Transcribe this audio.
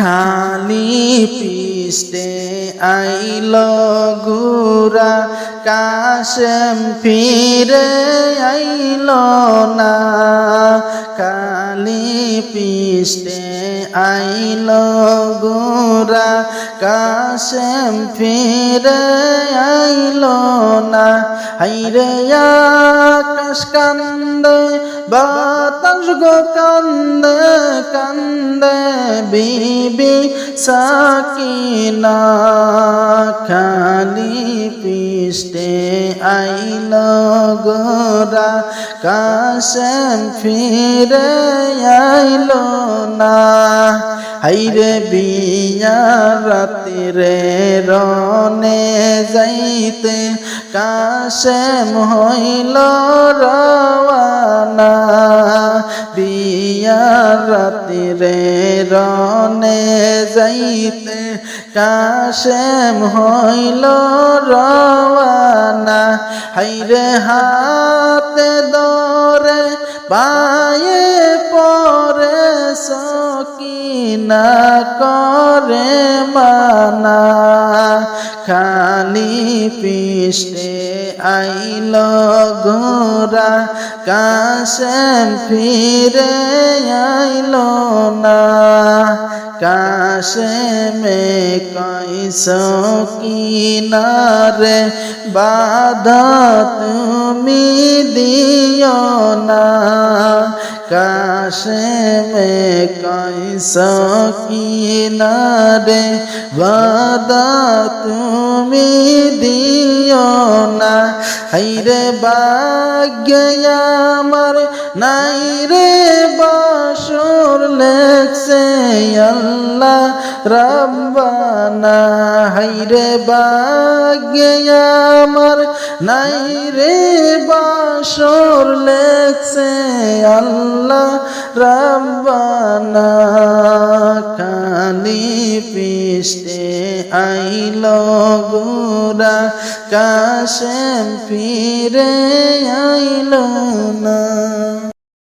খালি পিস্তে আইল গুরা কাশেম ফিরে আইল না। কালি পিস্টে আইল গুরা, কাশেম ফিরে আইল না। হাইরে আকাশ কান্দে, বাতাস গো কান্দে কান্দে বিবি সাকিনা। খালি পিস্টে আইল গোরা, কাশেম ফিরে আইল না। হাইরে বিয়া রাতিরে রনে যাইতে কাশেম হইল রওয়ানা। বিয়া রাতিরে রনে যাইতে কাশেম হইল রওয়ানা। হাইরে হাতে দরে পায়ে পরে সকিনা করে? মানা খালি পিষ্টে আইল গোরা, কাশেম ফিরে আইল না। কাশেমে কইস কিনারে বাধা তুমি দিও না। কাশেমে কইস কিনারে বাধা তুমি দিও না। হাইরে ভাগ্য আমার নাই রে বাসর লেখছে আল্লাহ রব্বানা। হাইরে ভাগ্য আমার নাই রে বাসর লেখছে আল্লাহ রব্বানা। কালি পিষ্টে আইল গুরা কাশেম ফিরে আইল না।